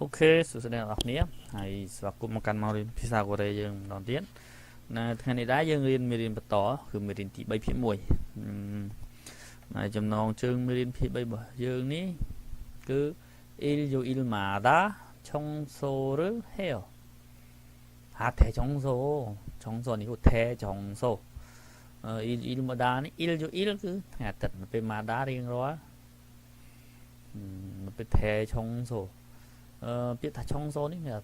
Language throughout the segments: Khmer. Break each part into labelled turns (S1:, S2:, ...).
S1: អូខេសួស្តីអ្នកនរគ្នាហើយស្វាគមន៍មកកាន់មករៀនភាសាកូរ៉េយើងម្ដងទៀតនៅថ្ងៃនេះដែរយើងរៀនមេរៀនបន្តគឺមេរៀនទី3ភាគ1ហើយចំណងជើងមេរៀនភាគ3របស់យើងនេះគឺ il yo il ma da chong so ru heo ហាថេចុងសូចុងសូនេះឧថេចុងសូអ៊ីលអ៊ីលម៉ាដានេះអ៊ីលយូអ៊ីលគឺថ្ងៃអាទិត្យពេលម៉ាដារៀងរាល់ទៅថេចុងសូ អឺពាក្យថាឆុងសូននេះវា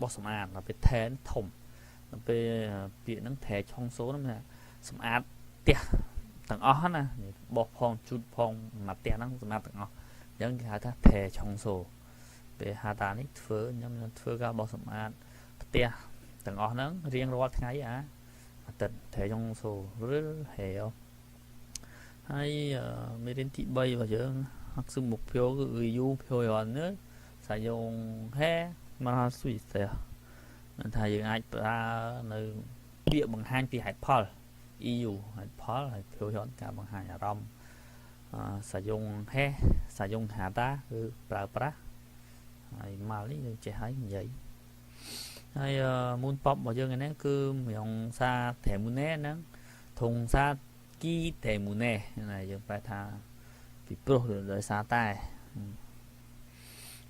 S1: បោះសម្អាតដល់ពេលថែធំដល់ពេលពាក្យហ្នឹងថែឆុងសូនហ្នឹងសម្អាតផ្ទះទាំងអស់ណាបោះផងជូតផងមកផ្ទះហ្នឹងសម្អាតទាំងអស់អញ្ចឹងគេហៅថាថែឆុងសូពេលហៅតានេះធ្វើខ្ញុំធ្វើការបោះសម្អាតផ្ទះទាំងអស់ហ្នឹងរៀងរាល់ថ្ងៃអាអាទិត្យថែឆុងសូឬហេវហើយមេរៀនទី3របស់យើងអក្សរមុខភោគឺយូភោរនឺ ចប្រើនៅពាក្យបង្ហាញពីហេតុផល EU ហេតុផលហើយ표현ការបង្ហាញអារម្មណ៍អសាយងហេសាយងហាតាគឺប្រើប្រាស់ហើយម៉ាល់នេះយើងចេះហើយនិយាយហើយមូនប៉ុបរបស់យើងនេះគឺមងសាត្រែមូណែហ្នឹងធងសាគីត្រែមូណែណាយើងប្រែថាពីព្រោះដោយសារតែ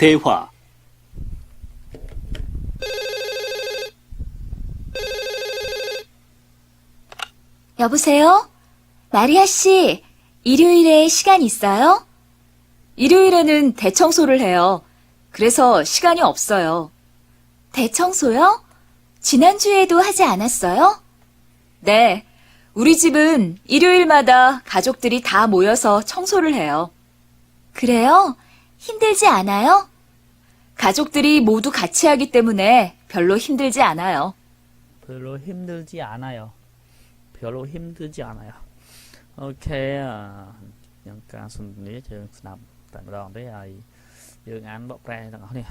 S2: 대화
S3: 여보세요? 마리아 씨, 일요일에 시간 있어요? 일요일에는 대청소를 해요. 그래서 시간이 없어요. 대청소요? 지난주에도 하지 않았어요? 네. 우리 집은 일요일마다 가족들이 다 모여서 청소를 해요. 그래요? 힘들지 않아요? 가족들이 모두 같이 하기 때문에 별로 힘들지 않아요.
S1: 별로 힘들지 않아요. 별로 힘들지 않아요. Ok, những ca xuân lý trường nằm tại một đòn đấy là dự án bọc ra đó nè.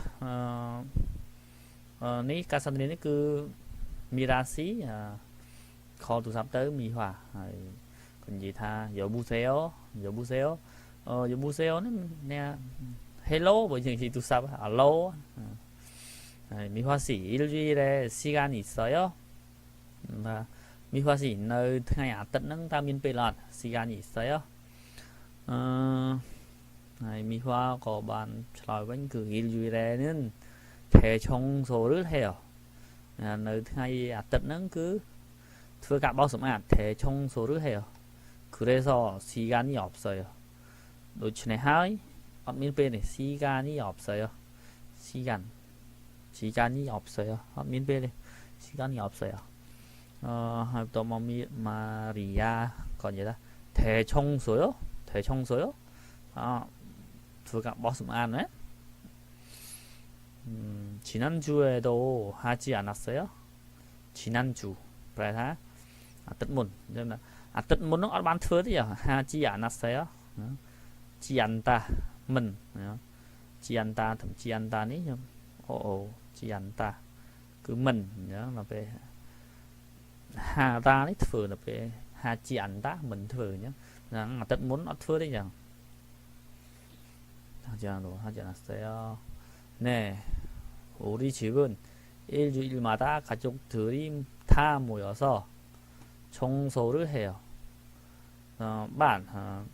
S1: Ní ca xuân lý nó cứ mi ra xí kho tụ sắp tới mi hòa còn gì tha giờ bu xéo giờ bu xéo giờ bu xéo nè រ៉ាស៊ីខលទូរស័ព្ទទៅមីហ่าហើយគាត់និយាយថាយោប៊ូសេអូយោប៊ូសេអូអឺយោប៊ូសេអូនេះអ្នក hello បើយើងនិយាយទូរស័ព្ទ hello ហើយមីហ่าស៊ី 일주일에 시간 있어요 បាទ មីហួស៊ីនៅថ្ងៃអាទិត្យហ្នឹងតើមានពេលអត់ស៊ីកានីស្អីអឺហើយមីហួក៏បានឆ្លើយវិញគឺ 일주일에는 대청소를 해요 នៅថ្ងៃអាទិត្យហ្នឹងគឺធ្វើការបោសសម្អាត 대청소를 해요 그래서 시간이 없어요 ដូច្នេះហើយ 업민벨에 시간이 없어요. 시간. 시간이 없어요. 업민벨에 시간이 없어요. 어, 또 뭐, 마리아, 거기다 대청소요? 대청소요? 아, 두가 무슨 안 해? 음, 지난주에도 하지 않았어요? 지난주. 그래서, 아, 뜻문. 아, 뜻문은 얼마 안 틀어요. 하지 않았어요. 지안다 mình chị anh ta thậm chí anh ta ní nhầm ồ ồ, chi anh ta! cứ mình nhớ là về hà ta đấy thừa là về hà chị anh ta mình thừa nhé là mà tất muốn nó thừa đấy nhở 하지않아도 하지 않았어요 네 우리 집은 일주일마다 가족들이 다 모여서 청소를 해요 어, 만 어,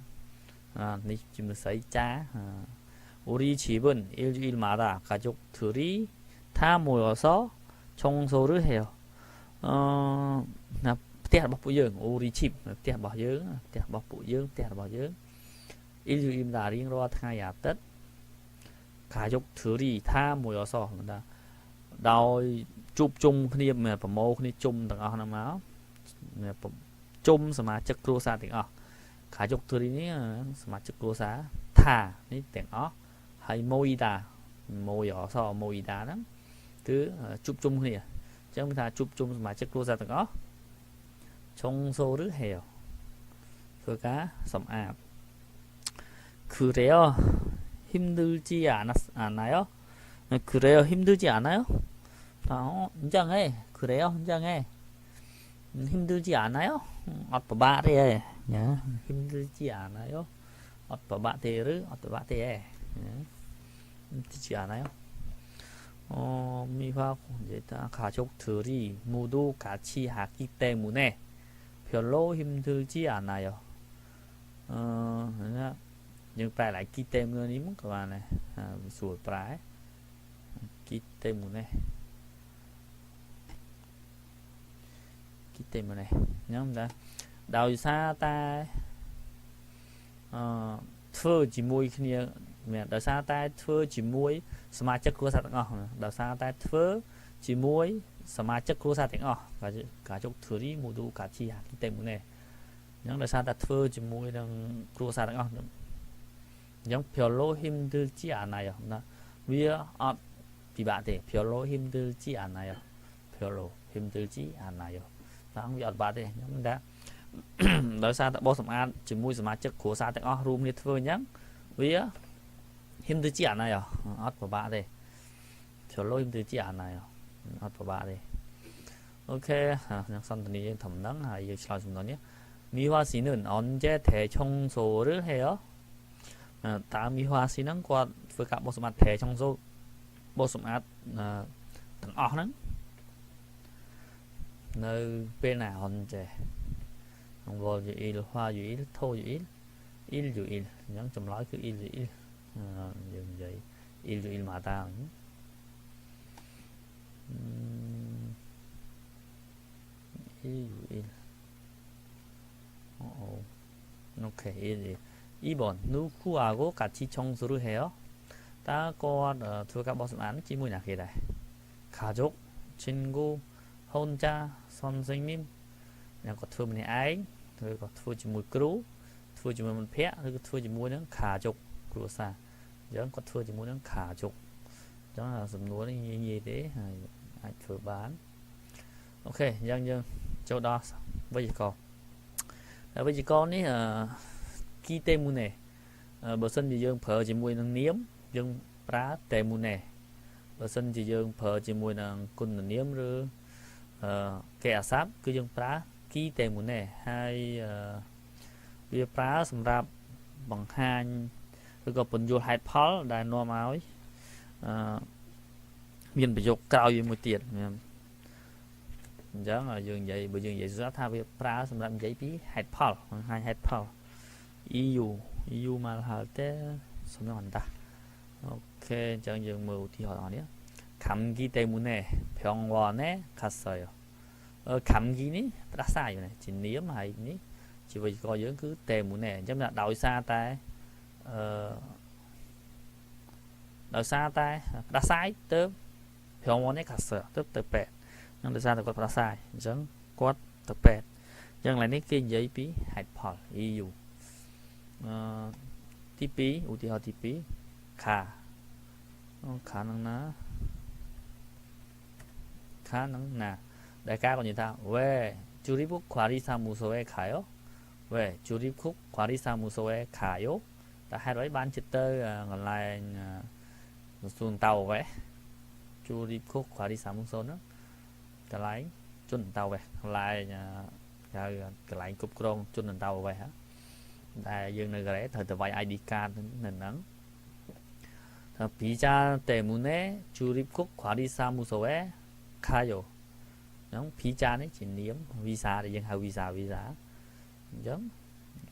S1: 어, 네 집은 써있자. 어, 우리 집은 일주일마다 가족들이 다 모여서 청소를 해요. អឺណាផ្ទះរបស់ពួកយើងអូរីឈីបផ្ទះរបស់យើងផ្ទះរបស់ពួកយើងផ្ទះរបស់យើងអ៊ីលយូអ៊ីមដារៀងរាល់ថ្ងៃអាទិត្យការយកធឺរីថាមួយអសោះមិនថាដោយជួបជុំគ្នាប្រមូលគ្នាជុំទាំងអស់ហ្នឹងមកជុំសមាជិកគ្រួសារទាំងអស់ 가족들이니 마츠고사 타니 땡어? 하이 모이다 모여서 모이다는 그 어, 줍줍이야 전부 다 줍줍 마츠고사 등어? 청소를 해요. 그가 섬아 그래요? 힘들지 않았, 않아요? 그래요? 힘들지 않아요? 아, 어, 인정해. 그래요? 인정해. 음, 힘들지 않아요? 음, 아빠 말해. 예. 힘들지 않아요? 어떠바테르 어떠바테 힘들지 않아요? 어, 미화 공제다 가족들이 모두 같이 하기 때문에 별로 힘들지 않아요. 어, 그냥 빨랐기 때문이면 그만해. 어, 아, 수월 빨. 기 때문에. 기 때문에. 그냥 나. ដោយសារតែអឺធ្វើជាមួយគ្នាមែនដោយសារតែធ្វើជាមួយសមាជិកគ្រួសារទាំងអស់ដោយសារតែធ្វើជាមួយសមាជិកគ្រួសារទាំងអស់ការជោគធូរីមូឌូកាជាទីតែមួយនេះអញ្ចឹងដោយសារតែធ្វើជាមួយនឹងគ្រួសារទាំងអស់អញ្ចឹងព្យឡូហ៊ីមឌឺជាអាណៃណាវាអត់ពិបាកទេព្យឡូហ៊ីមឌឺជាអាណៃព្យឡូហ៊ីមឌឺជាអាណៃតាំងវាអត់បាត់ទេខ្ញុំថា ដោយសារតែបោះសម្អាតជាមួយសមាជិកគ្រួសារទាំងអស់រួមគ្នាធ្វើអញ្ចឹងវាហ៊ីមទៅជាអាណៃអត់ពិបាកទេចូលលុយទៅជាអាណៃអត់ពិបាកទេអូខេខ្ញុំសន្ទនាយើងធំហ្នឹងហើយយើងឆ្លើយសំណួរនេះមីហួស៊ីនឹងអនចេថេឆុងសូឬហេអតាមីហួស៊ីហ្នឹងគាត់ធ្វើការបោះសម្អាតថេឆុងសូបោះសម្អាតទាំងអស់ហ្នឹងនៅពេលណាអនចេ 월 주일, 화 주일, 토 주일, 일 주일. 그냥 좀 like 그 일 주일. 어, 이제 이제 일 주일마다. 음, 일 주일. 어, 어, 오케이. 일, 2번. 누구하고 같이 청소를 해요? ta có 들어가 무슨 안 질문이 나게다. 가족, 친구, 혼자, 선생님, 그냥 그 투문이 아이, ឬក៏ធ្វើជាមួយគ្រូធ្វើជាមួយមិត្តភ័ក្តិឬក៏ធ្វើជាមួយនឹងខាជុកគ្រួសារអញ្ចឹងគាត់ធ្វើជាមួយនឹងខាជុកអញ្ចឹងសំណួរនេះងាយងាយទេហើយអាចធ្វើបានអូខេអញ្ចឹងយើងចូលដល់វិជ្ជាករហើយវិជ្ជាករនេះអឺគីតេមូណេបើសិនជាយើងប្រើជាមួយនឹងនាមយើងប្រើតេមូណេបើសិនជាយើងប្រើជាមួយនឹងគុណនាមឬអឺគេអាសាប់គឺយើងប្រើ គីតែមួយនេះហើយវាប្រើសម្រាប់បង្ហាញឬក៏ពន្យល់ហេតុផលដែលនាំឲ្យអឺមានប្រយោគក្រោយវាមួយទៀតអញ្ចឹងយើងនិយាយបើយើងនិយាយស្រាប់ថាវាប្រើសម្រាប់និយាយពីហេតុផលបង្ហាញហេតុផល EU EU មកហើយទេសំណងអន្តោអូខេអញ្ចឹងយើងមើលឧទាហរណ៍នេះ감기때문에병원에갔어요 감기នេះផ្ដាសាយនេះជានាមហើយនេះជីវករយើងគឺតែមួយនេះអញ្ចឹងដោយសារតែអឺដោយសារតែផ្ដាសាយទៅប្រមនេះកាសទៅទៅពេទ្យហ្នឹងដោយសារតែគាត់ផ្ដាសាយអញ្ចឹងគាត់ទៅពេទ្យអញ្ចឹងឡើយនេះគេនិយាយពីហេតុផល EU អឺទី2ឧទាហរណ៍ទី2ខាខានឹងណាខានឹងណា 내가 거니다 왜 주립국 관리사무소에 가요? 왜 주립국 관리사무소에 가요? ta hai đối ban chữ tơ còn lại xuồng tàu vậy chu đi khúc khóa đi sáng số nữa cái lái chun tàu vậy lại cái lại cục krong chun tàu vậy hả đại dương này cái thời từ vay ID card nên nắng 비자 때문에 주립국 관리사무소에 가요. ចឹង visa នេះជានាម visa ដែលយើងហៅ visa visa អញ្ចឹង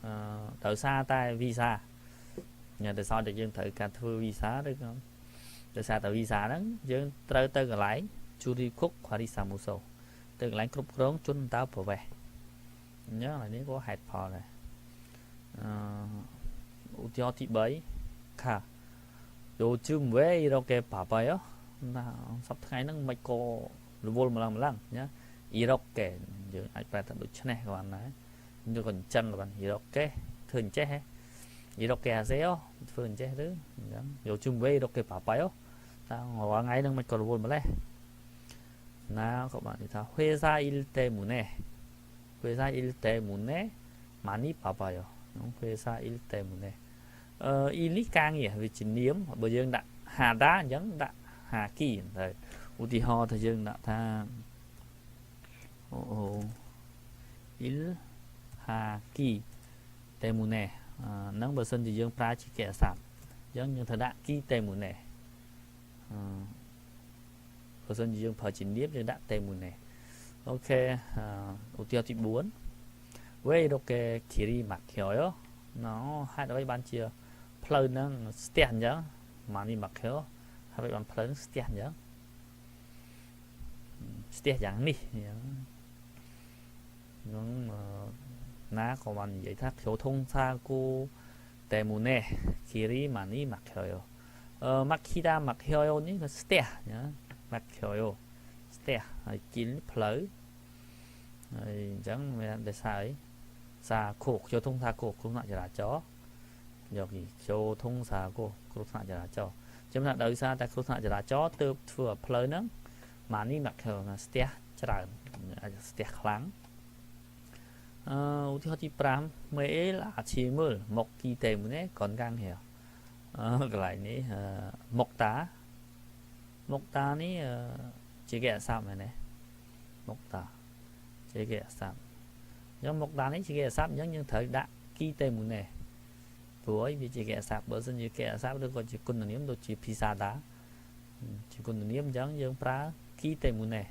S1: អឺដោយសារតែ visa ញ៉ាំតែសោតដែលយើងត្រូវការធ្វើ visa ឬក៏ដោយសារតែ visa ហ្នឹងយើងត្រូវទៅកន្លែង Juri Cook Kharisamuso ទៅកន្លែងគ្រប់គ្រងជនតៅប្រវេសអញ្ចឹងឥឡូវនេះក៏ហេតុផលដែរអឺឧទាហរណ៍ទី3ខាយោជឹមវេរកេប៉ាប៉ៃណាសប្តាហ៍ថ្ងៃហ្នឹងមិនក៏ រវល់ម្លងម្លងណាអ៊ីរ៉ុកកេយើងអាចប្រែថាដូចនេះក៏បានដែរយើងក៏អញ្ចឹងក៏បានអ៊ីរ៉ុកកេធ្វើអញ្ចេះហ៎អ៊ីរ៉ុកកេអាសេអូធ្វើអញ្ចេះឬអញ្ចឹងយកជុំវេអ៊ីរ៉ុកកេប៉ាប៉ៃអូតាំងរាល់ថ្ងៃនឹងមិនក៏រវល់ម្លេះណាក៏បាននិយាយថាហេសាអ៊ីលតេមូណេហេសាអ៊ីលតេមូណេម៉ានីប៉ាប៉ៃអូក្នុងហេសាអ៊ីលតេមូណេអឺអ៊ីលីការងារវាជានាមបើយើងដាក់ហាដាអញ្ចឹងដាក់ហាគីទៅ ឧទាហរណ៍ថាយើងដាក់ថាអូអូ il haki temune ហ្នឹងបើសិនជាយើងប្រើជាកិរិយាសព្ទអញ្ចឹងយើងត្រូវដាក់ ki temune បើសិនជាយើងប្រើជានាមយើងដាក់ temune អូខេឧទាហរណ៍ទី4 way roke kiri makyoyo ណូហេតុអ្វីបានជាផ្លូវហ្នឹងស្ទះអញ្ចឹងម៉ានី makyo ហើយបានផ្លូវស្ទះអញ្ចឹង ស្ទះយ៉ាងនេះនឹងណាក៏បាននិយាយថាខ្ញុំធងសាគូតែមុននេះគិរីម៉ានីម៉ាក់ហើយអឺម៉ាក់គីដាម៉ាក់ហើយនេះក៏ស្ទះណាម៉ាក់ហើយស្ទះហើយគិលផ្លូវហើយអញ្ចឹងវាដូចហើយសាគូខ្ញុំធងសាគូគ្រោះថ្នាក់ចរាចរណ៍យកនេះចូលធងសាគូគ្រោះថ្នាក់ចរាចរណ៍ចឹងថាដោយសារតែគ្រោះថ្នាក់ចរាចរណ៍ទើបធ្វើឲ្យផ្លូវហ្នឹង ម៉ានីមកខើស្ទះច្រើនអាចស្ទះខ្លាំងអឺឧទាហរណ៍ទី5មេអេលអាឈីមើលមកគីតេមួយនេះកនកាំងហេអឺកន្លែងនេះមុកតាមុកតានេះជាគេអសាប់មែនទេមុកតាជាគេអសាប់អញ្ចឹងមុកតានេះជាគេអសាប់អញ្ចឹងយើងត្រូវដាក់គីតេមួយនេះព្រោះវាជាគេអសាប់បើសិនជាគេអសាប់ឬក៏ជាគុណនាមដូចជាភីសាតាជាគុណនាមអញ្ចឹងយើងប្រើ គីតេមួយនេះ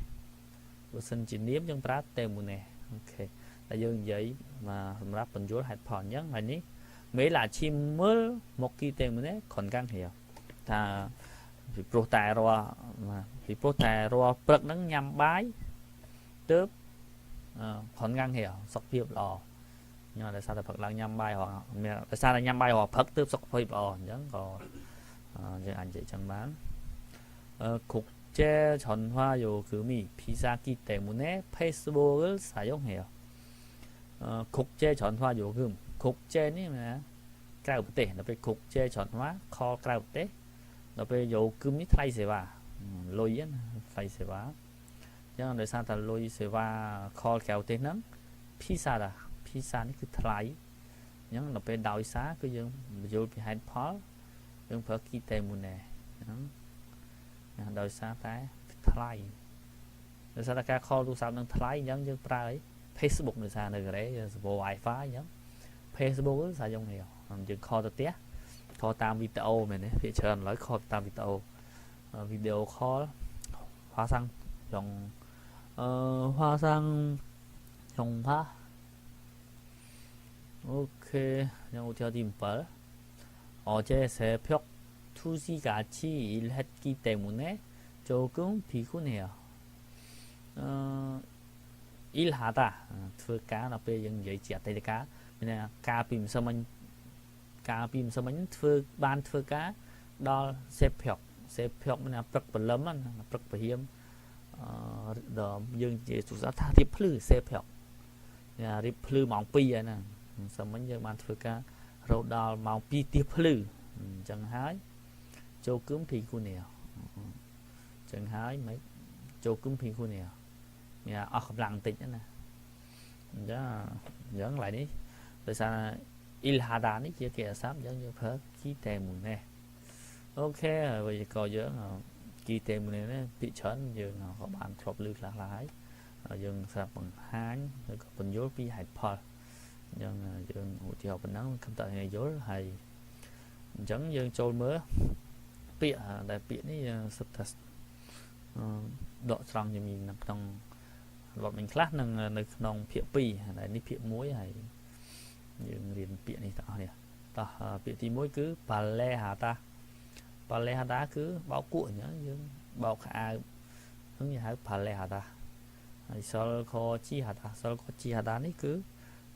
S1: បើសិនជានាមយើងប្រើតេមួយនេះអូខេតែយើងនិយាយមកសម្រាប់បញ្យល់ហេតុផលអញ្ចឹងហើយនេះមេឡាឈីមើលមកគីតេមួយនេះគ្រាន់កាំងហៀថាពីព្រោះតែរាល់ពីព្រោះតែរាល់ព្រឹកហ្នឹងញ៉ាំបាយទើបគ្រាន់កាំងហៀសុខភាពល្អញ៉ាំដោយសារតែព្រឹកឡើងញ៉ាំបាយរាល់មានដោយសារតែញ៉ាំបាយរាល់ព្រឹកទើបសុខភាពល្អអញ្ចឹងក៏យើងអាចនិយាយចឹងបានអឺ 국제 전화 요금이 비싸기 때문에 페이스북을 사용해요. 어, 국제 전화 요금. 국제는 뭐야? ក្រៅប្រទេសដល់ពេលគុកជេចន់ថាខលក្រៅប្រទេសដល់ពេលយកគឹមនេះថ្លៃសេវាលុយណាថ្លៃសេវាអញ្ចឹងដោយសារតែលុយសេវាខលក្រៅប្រទេសហ្នឹងភីសាតាភីសានេះគឺថ្លៃអញ្ចឹងដល់ពេលដោយសារគឺយើងយល់ពីហេតុផលយើងប្រើគីតេមួយណែអញ្ចឹង ដោយសារតែថ្លៃដោយសារតែការ call ទូរស័ព្ទនឹងថ្លៃអញ្ចឹងយើងប្រើ Facebook ដោយសារនៅកូរ៉េយើងសម្បូរ Wi-Fi អញ្ចឹង Facebook គឺសារយើងហេយើង call ទៅផ្ទះ call តាមវីដេអូមែនទេភាគច្រើនឥឡូវ call តាមវីដេអូវីដេអូ call ภาษาจงเอ่อภาษาจงภาโอเคยังอุทิศที่7어제새벽 2시 같이 일했기 때문에 조금 피곤해요. 어, 일하다ធ្វើការដល់ពេលយើងនិយាយជាអតីតកាលមានន័យការពីម្សិលមិញការពីម្សិលមិញធ្វើបានធ្វើការដល់សេភ័កសេភ័កមានព្រឹកព្រលឹមព្រឹកព្រហៀមអឺដល់យើងនិយាយទូរស័ព្ទថារៀបភ្លឺសេភ័ករៀបភ្លឺម៉ោង2ហើយណាម្សិលមិញយើងបានធ្វើការរហូតដល់ម៉ោង2ទៀសភ្លឺអញ្ចឹងហើយ ចូលគឹមភីគូនីចឹងហើយមិនចូលគឹមភីគូនីមានអស់កម្លាំងតិចណាអញ្ចឹងអញ្ចឹងឡើយនេះដោយសារ Ilhada នេះជាគេអាសាប់អញ្ចឹងយើងប្រើគីតែមួយនេះអូខេហើយក៏យើងគីតែមួយនេះពីច្រើនយើងក៏បានធ្លាប់លើខ្លះៗហើយយើងស្រាប់បង្ហាញឬក៏បញ្យល់ពីហេតុផលអញ្ចឹងយើងឧទាហរណ៍ប៉ុណ្ណឹងខំតើឲ្យយល់ហើយអញ្ចឹងយើងចូលមើល ពាក្យដែលពាក្យនេះសិតថាដកស្រង់ជាមួយនៅក្នុងរបបមិញខ្លះនឹងនៅក្នុងភាគ2ដែលនេះភាគ1ហើយយើងរៀនពាក្យនេះទាំងអស់នេះតោះពាក្យទី1គឺ balehata balehata គឺបោកគក់អញ្ចឹងយើងបោកខោអាវហ្នឹងយើងហៅ balehata ហើយសលខជីហាតាសលខជីហាតានេះគឺ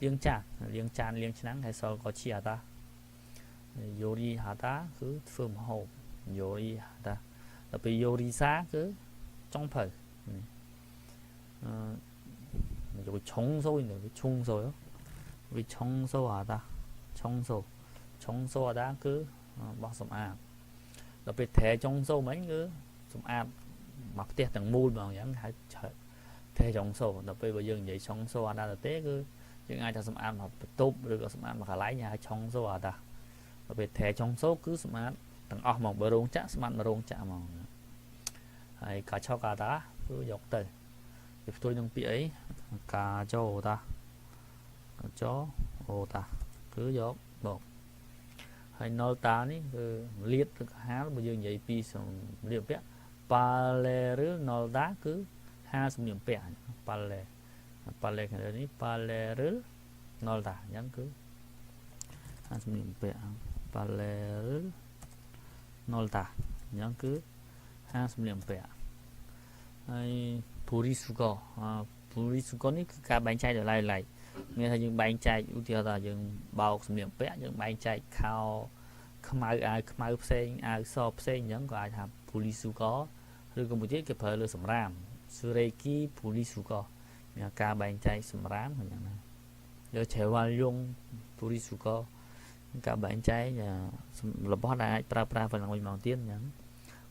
S1: លាងចានលាងចានលាងឆ្នាំងហើយសលខជីហាតាយូរីហាតាគឺធ្វើម្ហូប យូរីហាតាដល់ពេលយូរីសាគឺចុងភៅអឺយកឆុងសូយនៅឆុងសូយវិឆុងសូហាតាឆុងសូឆុងសូអាដាគឺបោះសម្អាតដល់ពេលត្រែចុងសូមិញគឺសម្អាតមកផ្ទះទាំងមូលហ្មងអញ្ចឹងហៅត្រែចុងសូដល់ពេលបើយើងនិយាយឆុងសូអាដាទៅទេគឺយើងអាចថាសម្អាតមកបន្ទប់ឬក៏សម្អាតមកកន្លែងហៅឆុងសូអាដាដល់ពេលត្រែចុងសូគឺសម្អាត ទាំងអស់ហ្មងបើរោងចក្រសម្អាតមករោងចក្រហ្មងហើយកាឆោកាដាគឺយកទៅវាផ្ទុយនឹងពាក្យអីកាចោតាកាចោអូតាគឺយកបកហើយណុលតានេះគឺលាតឬក៏ហាលបើយើងនិយាយពីសម្លៀកបំពាក់ប៉ាឡេឬណុលតាគឺហាលសម្លៀកបំពាក់ប៉ាឡេប៉ាឡេខាងលើនេះប៉ាឡេឬណុលតាអញ្ចឹងគឺហាលសម្លៀកបំពាក់ប៉ាឡេឬ ណុលតាអញ្ចឹងគឺហាលសម្លៀកបំពាក់ហើយពូរីស៊ូកោពូរីស៊ូកោនេះគឺការបែងចែកដោយឡែកឡែកមានថាយើងបែងចែកឧទាហរណ៍ថាយើងបោកសម្លៀកបំពាក់យើងបែងចែកខោខ្មៅអាវខ្មៅផ្សេងអាវសផ្សេងអញ្ចឹងក៏អាចថាពូលីស៊ូកឬក៏មួយទៀតគេប្រើលើសម្រាមស៊ូរេគីពូលីស៊ូកមានការបែងចែកសម្រាមអញ្ចឹងណាយកឆេវ៉ាល់យងពូលីស៊ូ កការបែងចែករបស់ដែលអាចប្រើប្រាស់ឡើងវិញមកទៀតអញ្ចឹង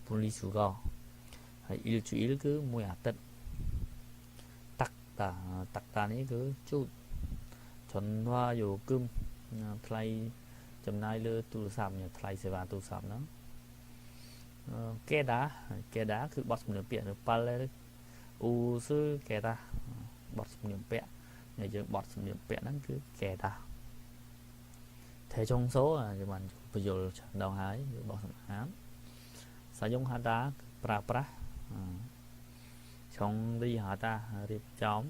S1: ពូលីស៊ូកហើយអ៊ីលជូអ៊ីលគឺមួយអាទិត្យតាក់តាតាក់តានេះគឺជូតចន្ទវាយោគឹមថ្លៃចំណាយលើទូរស័ព្ទថ្លៃសេវាទូរស័ព្ទហ្នឹងកេដាកេដាគឺបត់សំលៀកពាក់នៅប៉ាល់អ៊ូស៊ឺកេដាបត់សំលៀកពាក់ដែលយើងបត់សំលៀកពាក់ហ្នឹងគឺកេដា ថេចុងសូយើងបានបញ្យល់ដងហើយគឺបោះសម្អាតសាយងហាដាប្រើប្រាស់ឆុងរីហាតារៀបចំ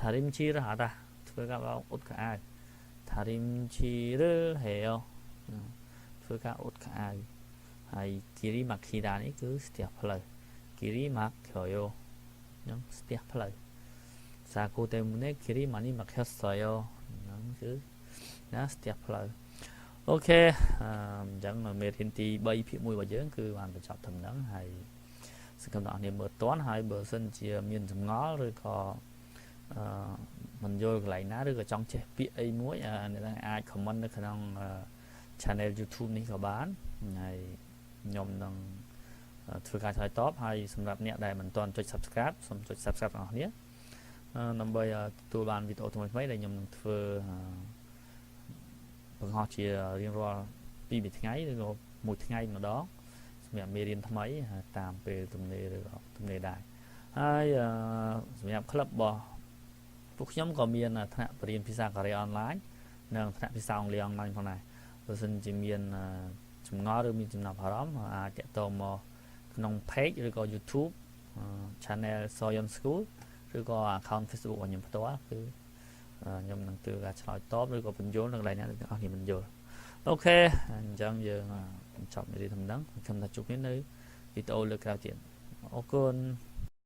S1: ថារិមជីរហាតាធ្វើការបោកអ៊ុតខោអាវថារិមជីរហេអូធ្វើការអ៊ុតខោអាវហើយគិរីម៉ាគីដានេះគឺស្ទះផ្លូវគិរីម៉ាខយោហ្នឹងស្ទះផ្លូវសាគូតេមុនេគិរីម៉ានីម៉ាខេសយោហ្នឹងគឺ ណាស្ទះផ្លូវអូខេអញ្ចឹងមេរៀនទី3ភាគ1របស់យើងគឺបានបញ្ចប់ត្រឹមហ្នឹងហើយសង្ឃឹមថាអ្នកនាងមើលតន់ហើយបើសិនជាមានចម្ងល់ឬក៏អឺមិនយល់កន្លែងណាឬក៏ចង់ចេះពាក្យអីមួយអ្នកទាំងអាច comment នៅក្នុង channel YouTube នេះក៏បានហើយខ្ញុំនឹងធ្វើការឆ្លើយតបហើយសម្រាប់អ្នកដែលមិនទាន់ចុច Subscribe សូមចុច Subscribe ទាំងអស់គ្នាដើម្បីទទួលបានវីដេអូថ្មីៗដែលខ្ញុំនឹងធ្វើ បង្ហោះជារៀងរាល់2 3ថ្ងៃឬក៏មួយថ្ងៃម្ដងសម្រាប់មេរៀនថ្មីតាមពេលទំនេរឬក៏ទំនេរដែរហើយសម្រាប់ក្លឹបរបស់ពួកខ្ញុំក៏មានថ្នាក់បរិញ្ញាបត្រភាសាកូរ៉េអនឡាញនិងថ្នាក់ភាសាអង់គ្លេសអនឡាញផងដែរបើសិនជាមានចម្ងល់ឬមានចំណាប់អារម្មណ៍អាចតាក់ទងមកក្នុង page ឬក៏ YouTube channel Soyon School ឬក៏ account Facebook របស់ខ្ញុំផ្ទាល់គឺ ខ្ញុំនឹងធ្វើការឆ្លើយតបឬក៏បញ្យល់នៅកន្លែងណាទាំងអស់គ្នាបញ្យល់អូខេអញ្ចឹងយើងបញ្ចប់មេរៀនធំហ្នឹងខ្ញុំថាជួបគ្នានៅវីដេអូលើក្រោយទៀតអរគុណ